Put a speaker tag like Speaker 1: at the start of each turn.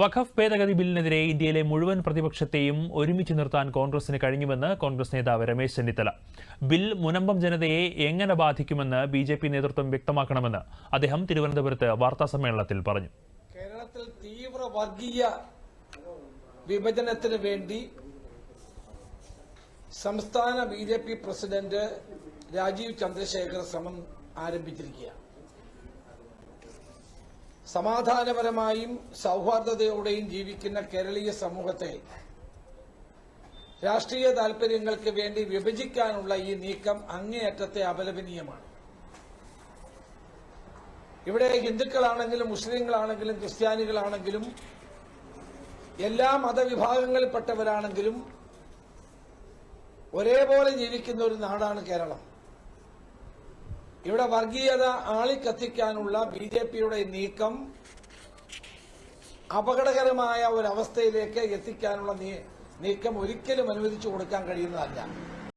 Speaker 1: വഖഫ് ഭേദഗതി ബില്ലിനെതിരെ ഇന്ത്യയിലെ മുഴുവൻ പ്രതിപക്ഷത്തെയും ഒരുമിച്ച് നിർത്താൻ കോൺഗ്രസിന് കഴിഞ്ഞുവെന്ന് കോൺഗ്രസ് നേതാവ് രമേശ് ചെന്നിത്തല. ബിൽ മുനമ്പം ജനതയെ എങ്ങനെ ബാധിക്കുമെന്ന് ബി ജെ പി നേതൃത്വം വ്യക്തമാക്കണമെന്ന് അദ്ദേഹം തിരുവനന്തപുരത്ത് വാർത്താസമ്മേളനത്തിൽ പറഞ്ഞു.
Speaker 2: കേരളത്തിൽ തീവ്ര വർഗീയ വിഭജനത്തിന് വേണ്ടി സംസ്ഥാന B J P president Rajeev Chandrasekhar ശ്രമം ആരംഭിച്ചിരിക്കുകയാണ്. സമാധാനപരമായും സൗഹാർദ്ദതയോടെയും ജീവിക്കുന്ന കേരളീയ സമൂഹത്തെ രാഷ്ട്രീയ താൽപര്യങ്ങൾക്ക് വേണ്ടി വിഭജിക്കാനുള്ള ഈ നീക്കം അങ്ങേയറ്റത്തെ അപലപനീയമാണ്. ഇവിടെ ഹിന്ദുക്കളാണെങ്കിലും മുസ്ലിങ്ങളാണെങ്കിലും ക്രിസ്ത്യാനികളാണെങ്കിലും എല്ലാ മതവിഭാഗങ്ങളിൽപ്പെട്ടവരാണെങ്കിലും ഒരേപോലെ ജീവിക്കുന്ന ഒരു നാടാണ് കേരളം. ഇവിടെ വർഗീയത ആളിക്കത്തിക്കാനുള്ള ബി ജെ പിയുടെ നീക്കം അപകടകരമായ ഒരവസ്ഥയിലേക്ക് എത്തിക്കാനുള്ള നീക്കം ഒരിക്കലും അനുവദിച്ചു കൊടുക്കാൻ കഴിയുന്നതല്ല.